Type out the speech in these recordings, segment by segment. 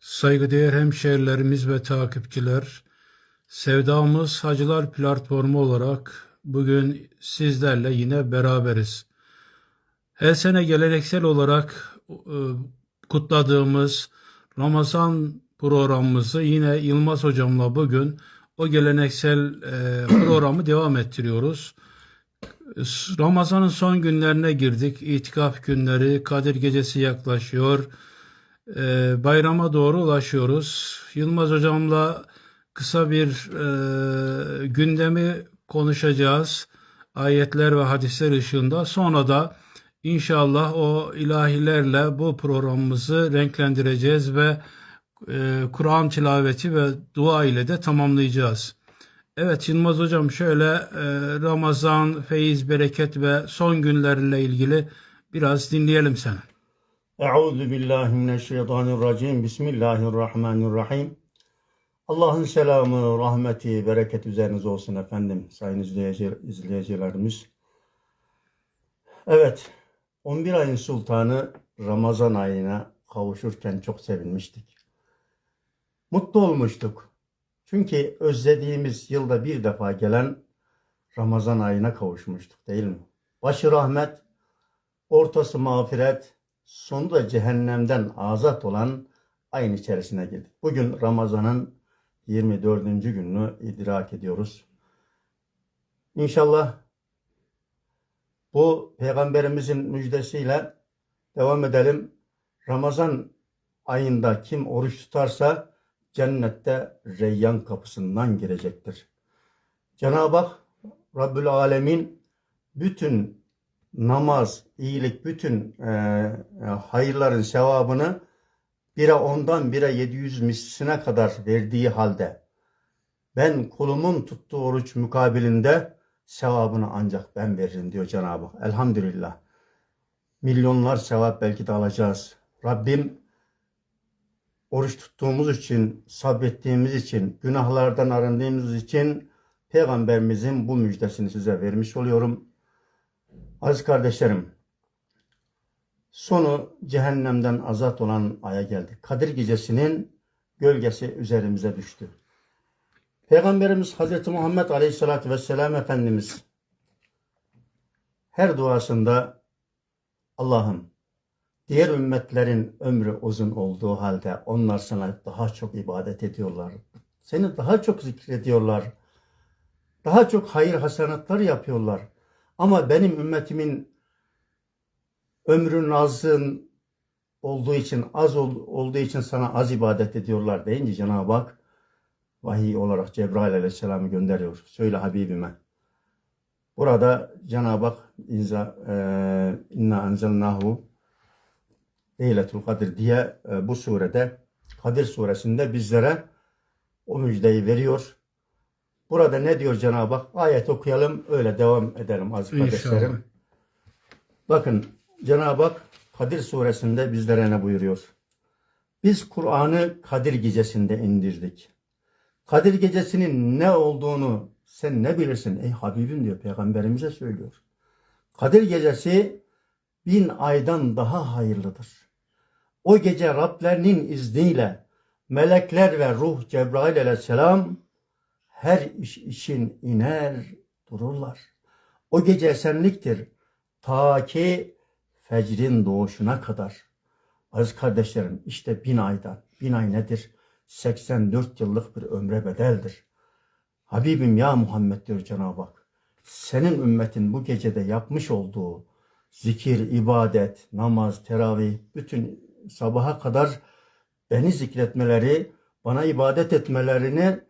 Saygıdeğer hemşehrilerimiz ve takipçiler, Sevdamız Hacılar platformu olarak bugün sizlerle yine beraberiz. Her sene geleneksel olarak e, kutladığımız Ramazan programımızı yine Yılmaz hocamla bugün o geleneksel e, programı devam ettiriyoruz. Ramazan'ın son günlerine girdik. İtikaf günleri, Kadir Gecesi yaklaşıyor. Ee, bayrama doğru ulaşıyoruz. Yılmaz hocamla kısa bir e, gündemi konuşacağız. Ayetler ve hadisler ışığında. Sonra da inşallah o ilahilerle bu programımızı renklendireceğiz ve e, Kur'an tilaveti ve dua ile de tamamlayacağız. Evet Yılmaz hocam şöyle e, Ramazan, feyiz, bereket ve son günlerle ilgili biraz dinleyelim seni. Euzu billahi mineşşeytanirracim. Bismillahirrahmanirrahim. Allah'ın selamı, rahmeti, bereket üzerinize olsun efendim sayın izleyici, izleyicilerimiz. Evet, 11 ayın sultanı Ramazan ayına kavuşurken çok sevinmiştik. Mutlu olmuştuk. Çünkü özlediğimiz yılda bir defa gelen Ramazan ayına kavuşmuştuk değil mi? Başı rahmet, ortası mağfiret, sonu da cehennemden azat olan ayın içerisine girdik. Bugün Ramazan'ın 24. gününü idrak ediyoruz. İnşallah bu peygamberimizin müjdesiyle devam edelim. Ramazan ayında kim oruç tutarsa cennette reyyan kapısından girecektir. Cenab-ı Hak Rabbül Alemin bütün namaz, iyilik, bütün e, e, hayırların sevabını bire ondan bire 700 misline kadar verdiği halde ben kulumun tuttuğu oruç mukabilinde sevabını ancak ben veririm diyor Cenab-ı Hak. Elhamdülillah. Milyonlar sevap belki de alacağız. Rabbim oruç tuttuğumuz için, sabrettiğimiz için, günahlardan arındığımız için Peygamberimizin bu müjdesini size vermiş oluyorum. Aziz kardeşlerim, sonu cehennemden azat olan aya geldik. Kadir gecesinin gölgesi üzerimize düştü. Peygamberimiz Hazreti Muhammed Aleyhisselatü Vesselam Efendimiz her duasında Allah'ım diğer ümmetlerin ömrü uzun olduğu halde onlar sana daha çok ibadet ediyorlar. Seni daha çok zikrediyorlar. Daha çok hayır hasenatlar yapıyorlar. Ama benim ümmetimin ömrün azın olduğu için az ol, olduğu için sana az ibadet ediyorlar deyince Cenab-ı Hak vahiy olarak Cebrail aleyhisselamı gönderiyor. Söyle Habibime. Burada Cenab-ı Hak inza, e, inna enzelnahu Leyletul Kadir diye e, bu surede Kadir suresinde bizlere o müjdeyi veriyor. Burada ne diyor Cenab-ı Hak? Ayet okuyalım öyle devam edelim aziz İnşallah. kardeşlerim. Bakın Cenab-ı Hak Kadir suresinde bizlere ne buyuruyor? Biz Kur'an'ı Kadir gecesinde indirdik. Kadir gecesinin ne olduğunu sen ne bilirsin ey Habibim diyor peygamberimize söylüyor. Kadir gecesi bin aydan daha hayırlıdır. O gece Rablerinin izniyle melekler ve ruh Cebrail aleyhisselam her iş için iner dururlar. O gece esenliktir ta ki fecrin doğuşuna kadar. Aziz kardeşlerim işte bin aydan. Bin ay nedir? 84 yıllık bir ömre bedeldir. Habibim ya Muhammed diyor Cenab-ı Hak. Senin ümmetin bu gecede yapmış olduğu zikir, ibadet, namaz, teravih, bütün sabaha kadar beni zikretmeleri, bana ibadet etmelerini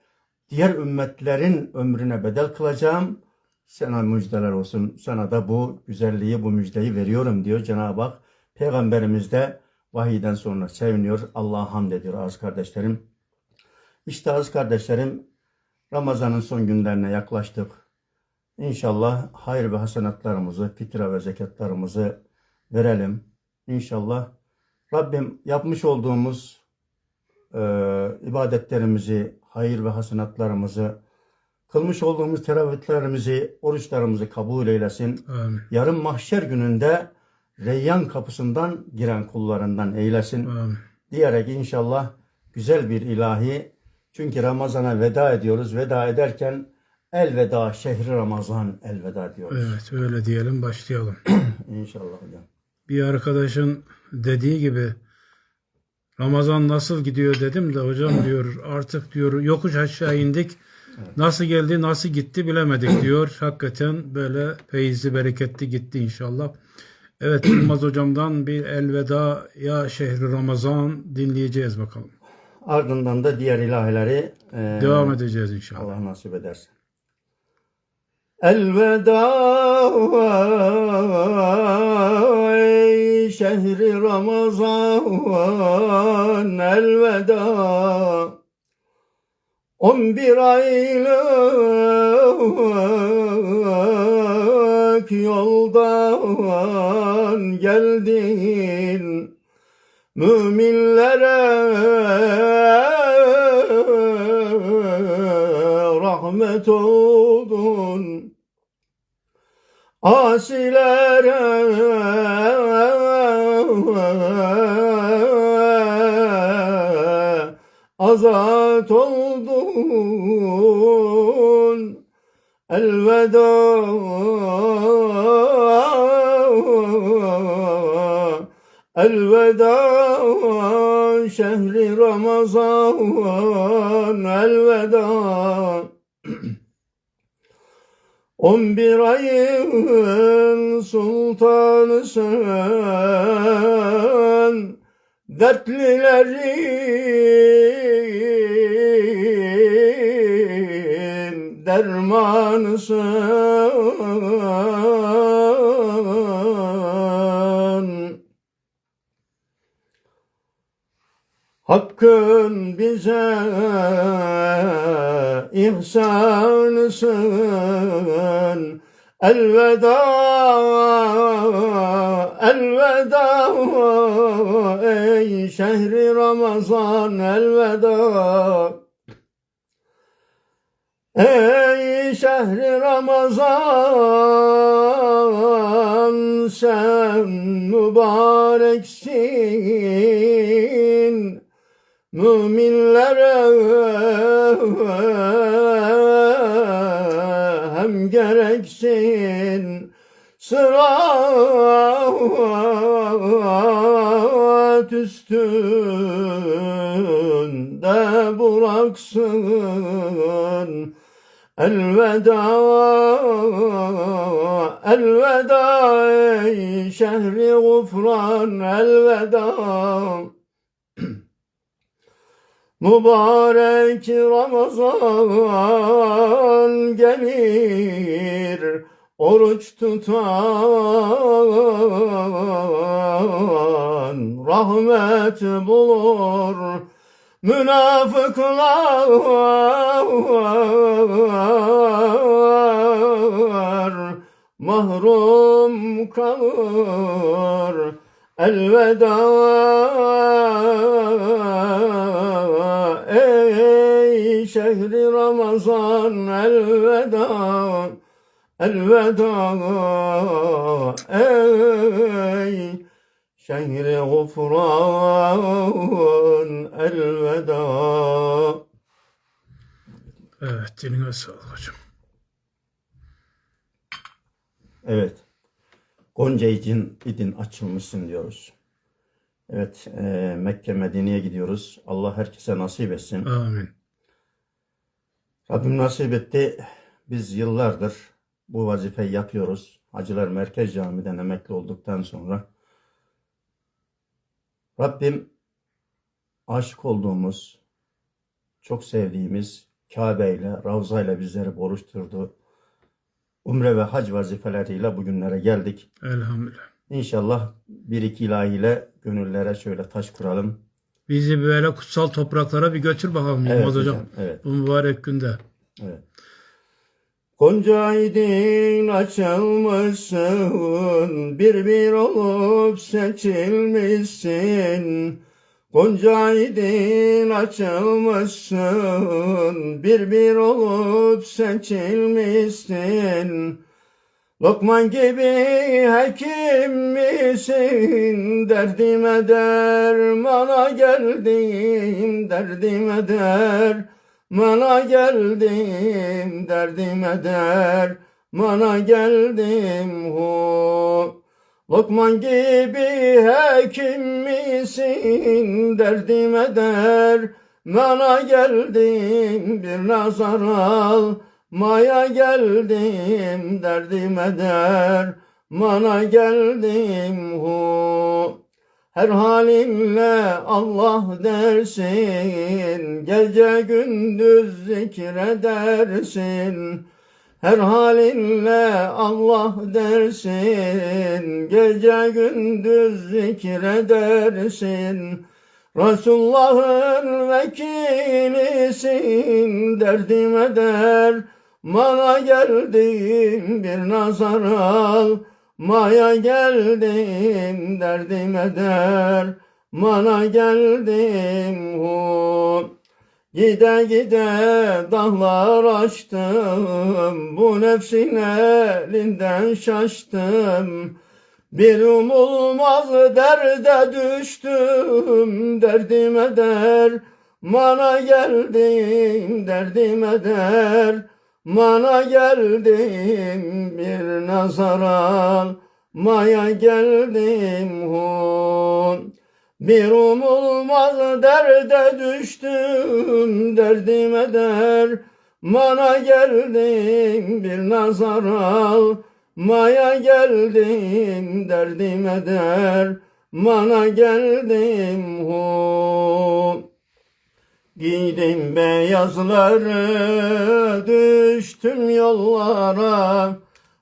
diğer ümmetlerin ömrüne bedel kılacağım. Sana müjdeler olsun. Sana da bu güzelliği, bu müjdeyi veriyorum diyor Cenab-ı Hak. Peygamberimiz de vahiyden sonra seviniyor. Allah'a hamd ediyor aziz kardeşlerim. İşte aziz kardeşlerim Ramazan'ın son günlerine yaklaştık. İnşallah hayır ve hasenatlarımızı, fitra ve zekatlarımızı verelim. İnşallah Rabbim yapmış olduğumuz e, ibadetlerimizi, hayır ve hasenatlarımızı, kılmış olduğumuz teravihlerimizi, oruçlarımızı kabul eylesin. Amin. Yarın mahşer gününde Reyyan kapısından giren kullarından eylesin. Amin. Diyerek inşallah güzel bir ilahi. Çünkü Ramazan'a veda ediyoruz. Veda ederken elveda şehri Ramazan elveda diyoruz. Evet öyle diyelim başlayalım. İnşallah hocam. Bir arkadaşın dediği gibi Ramazan nasıl gidiyor dedim de hocam diyor artık diyor yokuş aşağı indik. Nasıl geldi nasıl gitti bilemedik diyor. Hakikaten böyle feyizli bereketli gitti inşallah. Evet Yılmaz hocamdan bir elveda ya şehri Ramazan dinleyeceğiz bakalım. Ardından da diğer ilahileri e, Devam edeceğiz inşallah. Allah nasip ederse. Elveda ey şehri Ramazan elveda. On bir aylık yoldan geldin. Müminlere rahmet oldun Asilere azat oldun. Elveda Elveda şehri Ramazan. Elveda On bir ayın sultanı sen Dertlilerin dermanısın Hakkın bize ihsanısın. Elveda, elveda ey şehri Ramazan elveda. Ey şehri Ramazan sen mübareksin Müminlere hem gereksin Sırat üstünde bıraksın. Elveda, elveda ey şehri gufran elveda Mübarek Ramazan gelir Oruç tutan rahmet bulur. Münafıklar mahrum kalır Elveda şehri Ramazan elveda elveda ey şehri gufran elveda Evet diline sağlık hocam. Evet. Gonca için idin açılmışsın diyoruz. Evet, e, Mekke Medine'ye gidiyoruz. Allah herkese nasip etsin. Amin. Rabbim nasip etti. Biz yıllardır bu vazifeyi yapıyoruz. Hacılar Merkez Camii'den emekli olduktan sonra. Rabbim aşık olduğumuz, çok sevdiğimiz Kabe ile, Ravza ile bizleri buluşturdu. Umre ve hac vazifeleriyle bugünlere geldik. Elhamdülillah. İnşallah bir iki ilahiyle gönüllere şöyle taş kuralım. Bizi böyle kutsal topraklara bir götür bakalım Evet Yılmaz hocam. hocam, evet. Bu mübarek günde. Evet. Gonca idin açılmışsın, bir bir olup seçilmişsin. Gonca idin açılmışsın, bir bir olup seçilmişsin. Lokman gibi hekim misin? Derdime dermana geldim, derdime dermana geldim, derdime dermana geldim. Hu. Lokman gibi hekim misin? Derdime dermana geldim, bir nazar al. Maya geldim derdime dermana geldim hu. Her halinle Allah dersin. Gece gündüz zikredersin her halinle Allah dersin. Gece gündüz zikredersin Resulullah'ın vekilisin derdime der Mana geldim bir nazar al. Maya geldim derdime der. Mana geldim hu Gide gide dağlar açtım Bu nefsin elinden şaştım. Bir umulmaz derde düştüm derdime der. Mana geldim derdime der Mana geldim bir nazar al Maya geldim hun. Bir umulmaz derde düştüm derdime der. Mana geldim bir nazar al Maya geldim derdime der. Mana geldim hu Giydim beyazları düştüm yollara.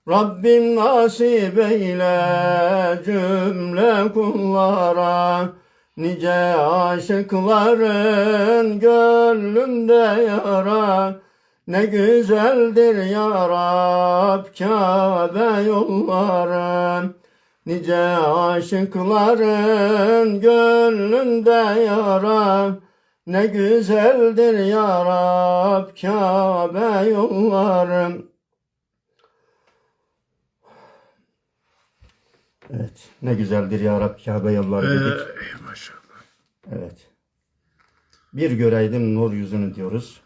Rabbim nasip eyle cümle kullara. Nice aşıkların gönlümde yara. Ne güzeldir ya Rab Kabe yolları. Nice aşıkların gönlünde ya Rab Ne güzeldir ya Rab Kabe yolları Evet ne güzeldir ya Rab Kabe yolları dedik. Ey maşallah. Evet. Bir göreydim nur yüzünü diyoruz.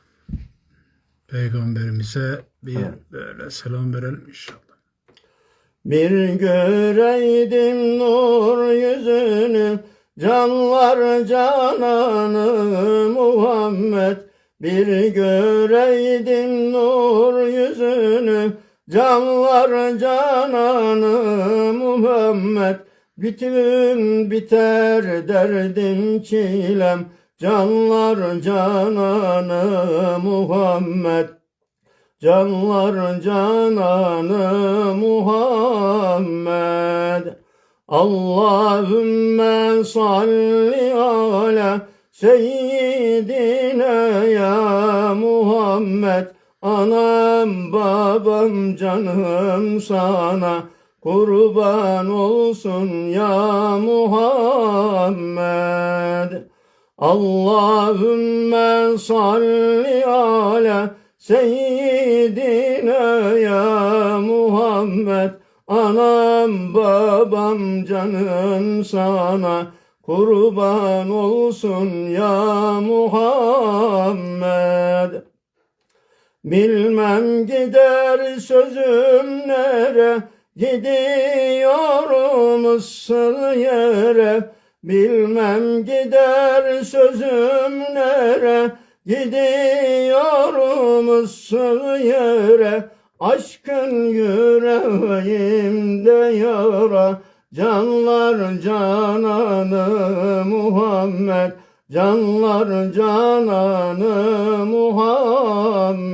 Peygamberimize bir Evet. böyle selam verelim inşallah. Bir göreydim nur yüzünü Canlar cananı Muhammed Bir göreydim nur yüzünü. Canlar cananı Muhammed Bütün biter derdim çilem. Canlar cananı Muhammed Canlar cananı Muhammed Allahümme salli ala seyyidine ya Muhammed. Anam babam canım sana kurban olsun ya Muhammed. Allahümme salli ala seyyidine ya Muhammed Anam babam canım sana kurban olsun ya Muhammed. Bilmem gider sözüm nere Gidiyorum ıssız yere. Bilmem gider sözüm nere Gidiyorum ıssız yere Aşkın yüreğimde yara Canlar cananı Muhammed. Canlar cananı Muhammed.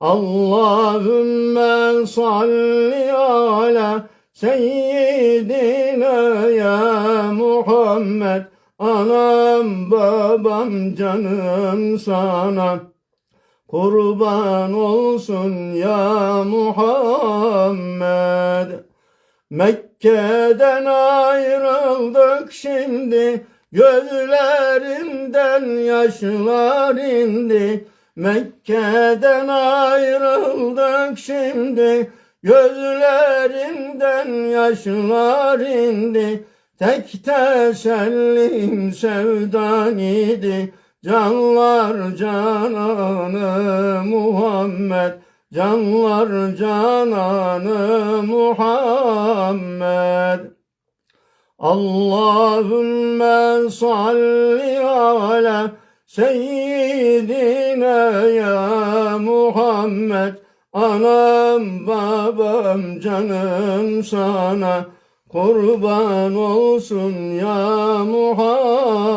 Allahümme salli ala seyyidina ya Muhammed. Anam babam canım sana kurban olsun ya Muhammed. Mekke'den ayrıldık şimdi Gözlerimden yaşlar indi. Mekke'den ayrıldık şimdi Gözlerinden yaşlar indi. Tek tesellim sevdan idi Canlar cananı Muhammed. Canlar cananı Muhammed. Allahümme salli ala seyyidina ya Muhammed. Anam babam canım sana. Kurban olsun ya Muhammed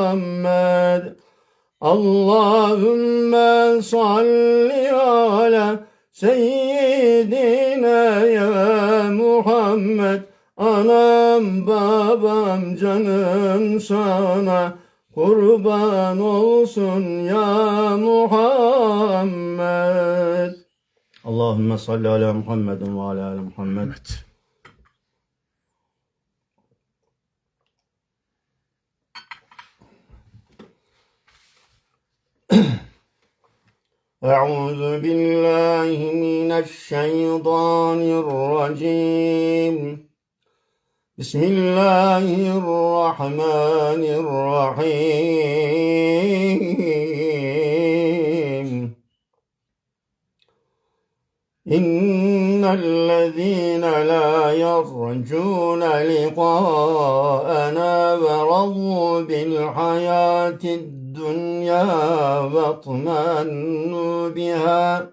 Allahümme salli ala seyyidina ya Muhammed Anam babam canım sana kurban olsun ya Muhammed. Allahümme salli ala Muhammedin ve ala Muhammed. Evet. أعوذ بالله من الشيطان الرجيم. بسم الله الرحمن الرحيم. إن الذين لا يرجون لقاءنا ورضوا بالحياة الدنيا واطمأنوا بها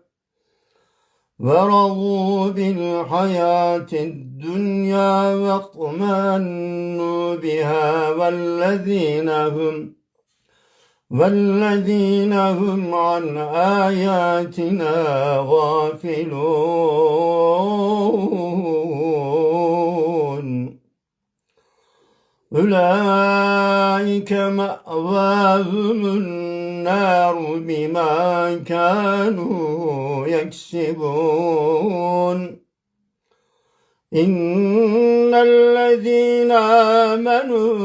ورضوا بالحياة الدنيا واطمأنوا بها والذين هم والذين هم عن آياتنا غافلون. أولئك مأواهم النار بما كانوا يكسبون. إن الذين آمنوا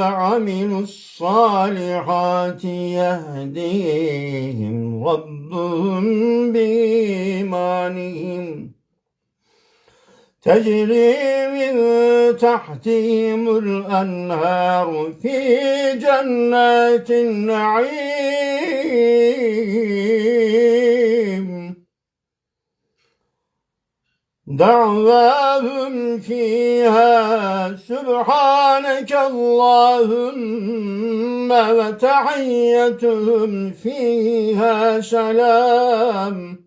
وعملوا الصالحات يهديهم ربهم بإيمانهم. تجري من تحتهم الأنهار في جنات النعيم. دعواهم فيها سبحانك اللهم وتحيتهم فيها سلام.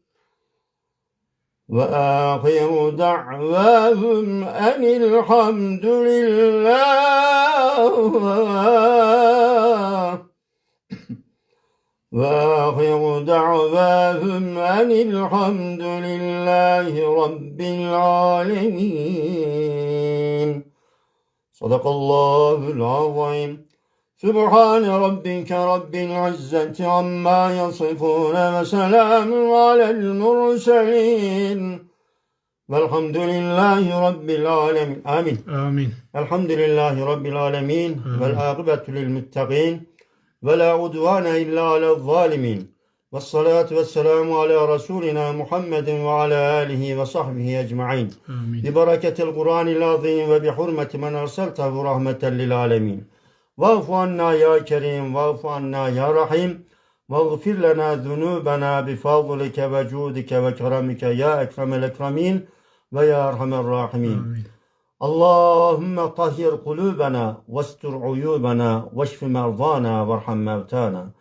وآخر دعواهم أن الحمد لله. وآخر دعواهم أن الحمد لله رب العالمين. صدق الله العظيم. سبحان ربك رب العزة عما يصفون وسلام على المرسلين. والحمد لله رب العالمين. آمين. Amin. الحمد لله رب العالمين. والعاقبة للمتقين. ولا عدوان إلا على الظالمين. والصلاة والسلام على رسولنا محمد وعلى آله وصحبه أجمعين. Amin. ببركة القرآن العظيم وبحرمة من أرسلته رحمة للعالمين. Va'fu anna ya kerim, va'fu anna ya rahim. Vagfir lana zunubana bi fadlike ve cudike ve keramike ya ekremel ekremin ve ya erhamer rahimin. Allahümme tahhir kulubana ve stur uyubana ve şfi mevzana ve erham mevtana.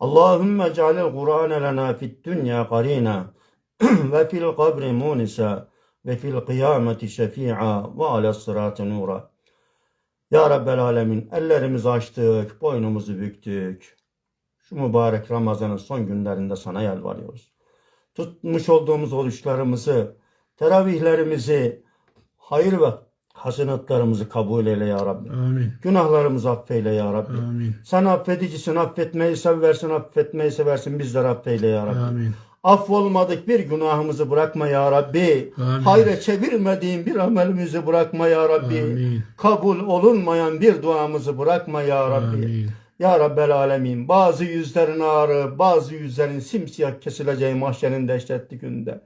Allahümme cealil Kur'ane lana fid dünya karina ve fil kabri munisa ve fil kıyameti şefi'a ve ala sıratı nura. Ya Rabbel Alemin ellerimizi açtık, boynumuzu büktük. Şu mübarek Ramazan'ın son günlerinde sana yalvarıyoruz. Tutmuş olduğumuz oruçlarımızı, teravihlerimizi, hayır ve hasenatlarımızı kabul eyle ya Rabbi. Amin. Günahlarımızı affeyle ya Rabbi. Amin. Sen affedicisin, affetmeyi seversin, affetmeyi seversin. Bizleri affeyle ya Rabbi. Amin. Affolmadık bir günahımızı bırakma ya Rabbi. Amin. Hayra çevirmediğin bir amelimizi bırakma ya Rabbi. Amin. Kabul olunmayan bir duamızı bırakma ya Rabbi. Amin. Ya Rabbel Alemin bazı yüzlerin ağrı, bazı yüzlerin simsiyah kesileceği mahşerin dehşetli günde.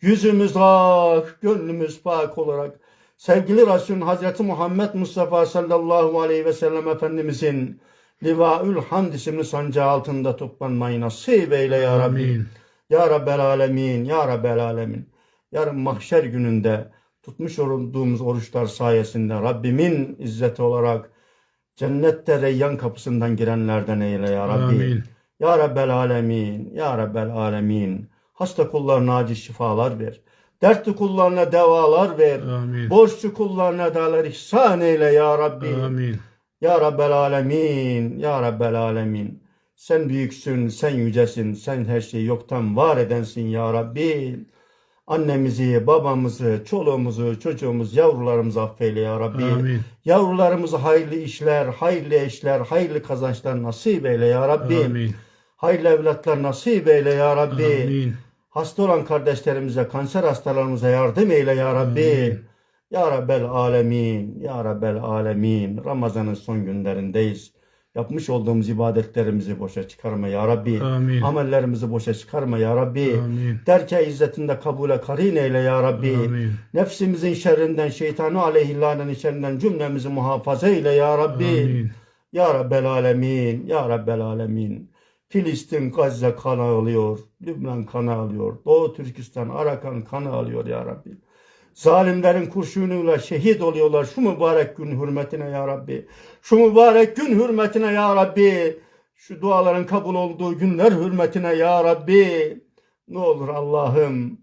yüzümüz ak, gönlümüz pak olarak sevgili Resulün Hazreti Muhammed Mustafa sallallahu aleyhi ve sellem Efendimizin Livaül Hamd isimli sancağı altında toplanmayı nasip eyle ya Rabbi. Amin. Ya Rabbel Alemin, Ya Rabbel Alemin. Yarın mahşer gününde tutmuş olduğumuz oruçlar sayesinde Rabbimin izzeti olarak cennette reyyan kapısından girenlerden eyle ya Rabbi. Amin. Ya Rabbel Alemin, Ya Rabbel Alemin. Hasta kullarına acil şifalar ver. Dertli kullarına devalar ver. Amin. Borçlu kullarına dalar ihsan eyle ya Rabbi. Amin. Ya Rabbel Alemin, Ya Rabbel Alemin. Sen büyüksün, sen yücesin, sen her şeyi yoktan var edensin ya Rabbi. Annemizi, babamızı, çoluğumuzu, çocuğumuzu, yavrularımızı affeyle ya Rabbi. Amin. Yavrularımıza hayırlı işler, hayırlı eşler, hayırlı kazançlar nasip eyle ya Rabbi. Amin. Hayırlı evlatlar nasip eyle ya Rabbi. Amin. Hasta olan kardeşlerimize, kanser hastalarımıza yardım eyle ya Rabbi. Amin. Ya Rabbel Alemin, Ya Rabbel Alemin. Ramazan'ın son günlerindeyiz. Yapmış olduğumuz ibadetlerimizi boşa çıkarma ya Rabbi. Amin. Amellerimizi boşa çıkarma ya Rabbi. Amin. Derke izzetinde kabule karin eyle ya Rabbi. Amin. Nefsimizin şerrinden, şeytanı aleyhillanenin şerrinden cümlemizi muhafaza eyle ya Rabbi. Amin. Ya Rabbel Alemin, Ya Rabbel Alemin. Filistin, Gazze kanı alıyor. Lübnan kanı alıyor. Doğu Türkistan, Arakan kanı alıyor ya Rabbi. Zalimlerin kurşunuyla şehit oluyorlar şu mübarek gün hürmetine ya Rabbi. Şu mübarek gün hürmetine ya Rabbi. Şu duaların kabul olduğu günler hürmetine ya Rabbi. Ne olur Allah'ım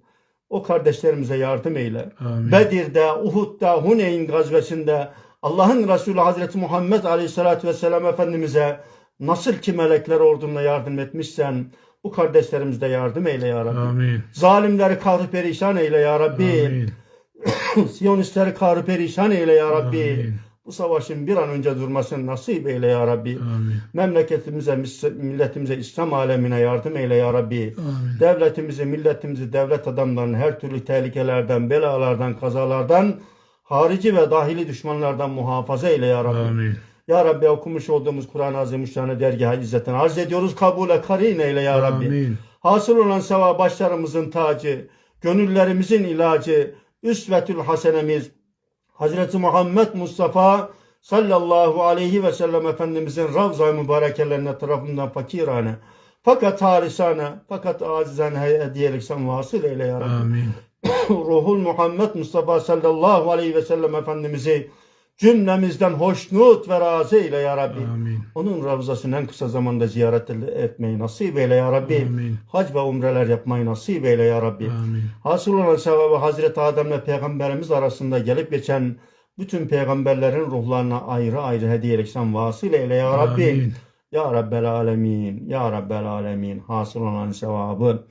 o kardeşlerimize yardım eyle. Amin. Bedir'de, Uhud'da, Huneyn gazvesinde Allah'ın Resulü Hazreti Muhammed Aleyhisselatü Vesselam Efendimiz'e nasıl ki melekler ordunla yardım etmişsen bu kardeşlerimize de yardım eyle ya Rabbi. Amin. Zalimleri kahrı perişan eyle ya Rabbi. Amin. Siyonistleri kahrı perişan eyle ya Rabbi. Amin. Bu savaşın bir an önce durmasını nasip eyle ya Rabbi. Amin. Memleketimize, milletimize, İslam alemine yardım eyle ya Rabbi. Amin. Devletimizi, milletimizi, devlet adamlarını her türlü tehlikelerden, belalardan, kazalardan, harici ve dahili düşmanlardan muhafaza eyle ya Rabbi. Amin. Ya Rabbi okumuş olduğumuz Kur'an-ı Azimüşşan'ı dergah izzetine arz ediyoruz. Kabule karin eyle ya Rabbi. Amin. Hasıl olan seva başlarımızın tacı, gönüllerimizin ilacı, üsvetül hasenemiz, Hazreti Muhammed Mustafa sallallahu aleyhi ve sellem Efendimizin ravza-i mübarekelerine tarafından fakirane, fakat harisane, fakat acizane hediyelik sen vasıl eyle ya Rabbi. Amin. Ruhul Muhammed Mustafa sallallahu aleyhi ve sellem Efendimiz'i cümlemizden hoşnut ve razı eyle ya Rabbi. Amin. Onun ravzasını en kısa zamanda ziyaret etmeyi nasip eyle ya Rabbi. Amin. Hac ve umreler yapmayı nasip eyle ya Rabbi. Amin. Hasıl olan sevabı Hazreti Adem ve Peygamberimiz arasında gelip geçen bütün peygamberlerin ruhlarına ayrı ayrı hediyelik sen vasıl eyle ya Rabbi. Amin. Ya Rabbel Alemin, Ya Rabbel Alemin, hasıl olan sevabı.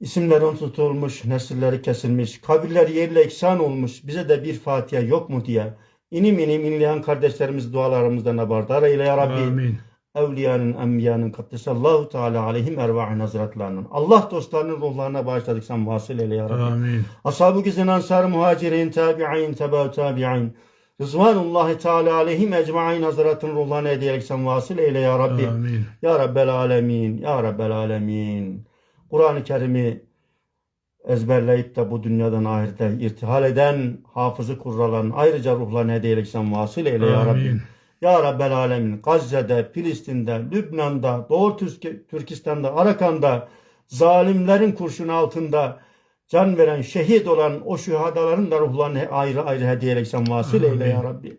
İsimlerin tutulmuş, nesilleri kesilmiş, kabirler yerle eksan olmuş, bize de bir Fatiha yok mu diye. İnim inim inleyen kardeşlerimiz dualarımızdan haberdar eyle ya Rabbi. Amin. Evliyanın, enbiyanın, kaddesallahu teala aleyhim ervahin hazretlerinin. Allah dostlarının ruhlarına bağışladık sen vasıl eyle ya Rabbi. Amin. Ashab-ı gizin ansar muhacirin tabi'in tebeu tabi'in. Rızvanullahi teala aleyhim ecma'in hazretin ruhlarına hediyelek sen vasıl eyle ya Rabbi. Amin. Ya Rabbel Alemin, Ya Rabbel Alemin. Kur'an-ı Kerim'i ezberleyip de bu dünyadan ahirete irtihal eden hafızı kurraların ayrıca ruhlarına hediyelik sen vasıl eyle ya Rabbi. Ya Rabbel Alemin. Gazze'de, Filistin'de, Lübnan'da, Doğu Türk- Türkistan'da, Arakan'da zalimlerin kurşun altında can veren, şehit olan o şühadaların da ruhlarını ayrı ayrı hediyelik sen vasıl eyle Amin. ya Rabbi.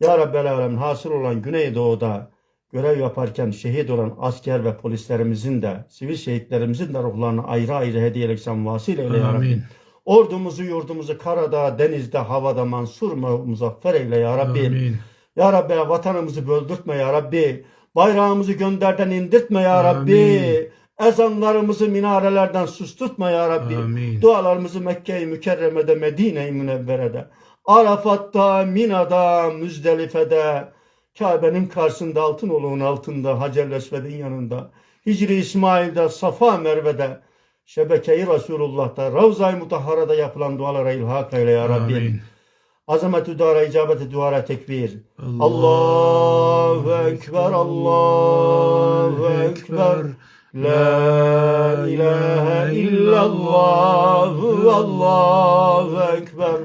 Ya Rabbel Alemin hasıl olan Güneydoğu'da görev yaparken şehit olan asker ve polislerimizin de sivil şehitlerimizin de ruhlarını ayrı ayrı hediyelik sen vasıl eyle ya Rabbi. Ordumuzu yurdumuzu karada, denizde, havada mansur mu- muzaffer eyle ya Rabbi. Amin. Ya Rabbi vatanımızı böldürtme ya Rabbi. Bayrağımızı gönderden indirtme ya Rabbi. Amin. Ezanlarımızı minarelerden susturtma ya Rabbi. Amin. Dualarımızı Mekke-i Mükerreme'de, Medine-i Münevvere'de, Arafat'ta, Mina'da, Müzdelife'de, Kabe'nin karşısında, altın oluğun altında, Hacer-i Esved'in yanında, Hicri İsmail'de, Safa Merve'de, Şebeke-i Resulullah'ta, Ravza-i Mutahhara'da yapılan dualara ilhak eyle ya Rabbi. Amin. Azametü dara icabeti duara tekbir. Allahu Ekber, Allahu Ekber. La ilahe illallah Allahu ekber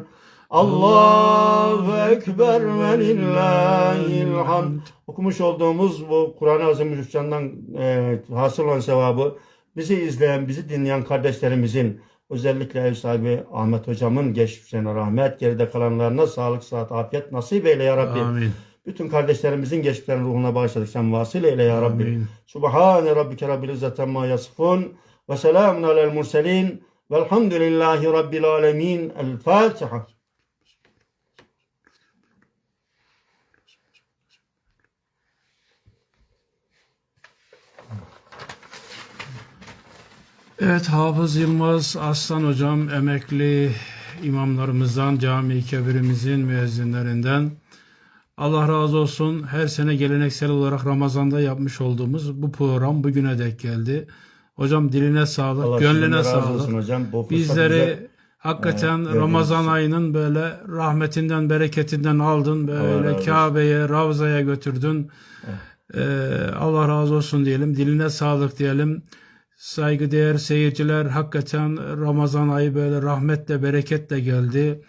Allahu ekber ve lillahil hamd. Okumuş olduğumuz bu Kur'an-ı Azimüşşan'dan e, hasıl olan sevabı bizi izleyen, bizi dinleyen kardeşlerimizin özellikle ev sahibi Ahmet hocamın geçmişlerine rahmet, geride kalanlarına sağlık, sıhhat, afiyet nasip eyle ya Rabbi. Amin. Bütün kardeşlerimizin geçmişlerin ruhuna bağışladık. Sen vasıl eyle ya Rabbi. Amin. Subhane rabbike rabbil izzati amma yasifun ve selamun alel murselin velhamdülillahi rabbil alemin. El Fatiha. Evet Hafız Yılmaz Aslan Hocam emekli imamlarımızdan, cami kebirimizin müezzinlerinden. Allah razı olsun. Her sene geleneksel olarak Ramazan'da yapmış olduğumuz bu program bugüne dek geldi. Hocam diline sağlık, Allah gönlüne sağlık. olsun hocam. Bu Bizleri bize- hakikaten Evet, Ramazan ayının böyle rahmetinden, bereketinden aldın. Böyle. Kabe'ye, Ravza'ya götürdün. Ee, Allah razı olsun diyelim. Diline sağlık diyelim. Saygıdeğer seyirciler hakikaten Ramazan ayı böyle rahmetle, bereketle geldi.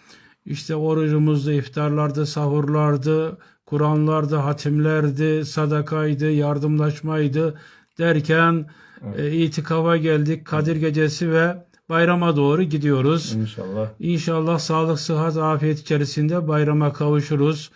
İşte orucumuzdu, iftarlardı, sahurlardı, Kur'anlardı, hatimlerdi, sadakaydı, yardımlaşmaydı derken e, itikafa geldik. Kadir Gecesi ve bayrama doğru gidiyoruz. İnşallah. İnşallah sağlık, sıhhat, afiyet içerisinde bayrama kavuşuruz.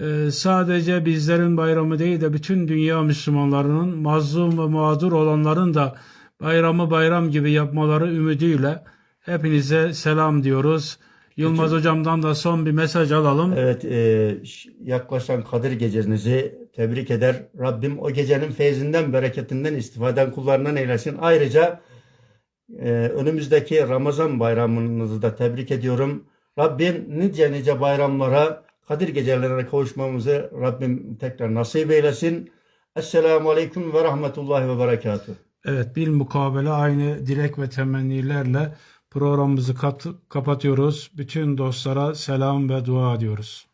Ee, sadece bizlerin bayramı değil de bütün dünya Müslümanlarının mazlum ve mağdur olanların da bayramı bayram gibi yapmaları ümidiyle hepinize selam diyoruz. Yılmaz hocamdan da son bir mesaj alalım. Evet, e, yaklaşan Kadir gecenizi tebrik eder. Rabbim o gecenin feyzinden, bereketinden istifaden kullarından eylesin. Ayrıca e, önümüzdeki Ramazan bayramınızı da tebrik ediyorum. Rabbim nice nice bayramlara, Kadir gecelerine kavuşmamızı Rabbim tekrar nasip eylesin. Esselamu Aleyküm ve Rahmetullahi ve Berekatuhu. Evet, bil mukabele aynı dilek ve temennilerle programımızı kapatıyoruz. Bütün dostlara selam ve dua ediyoruz.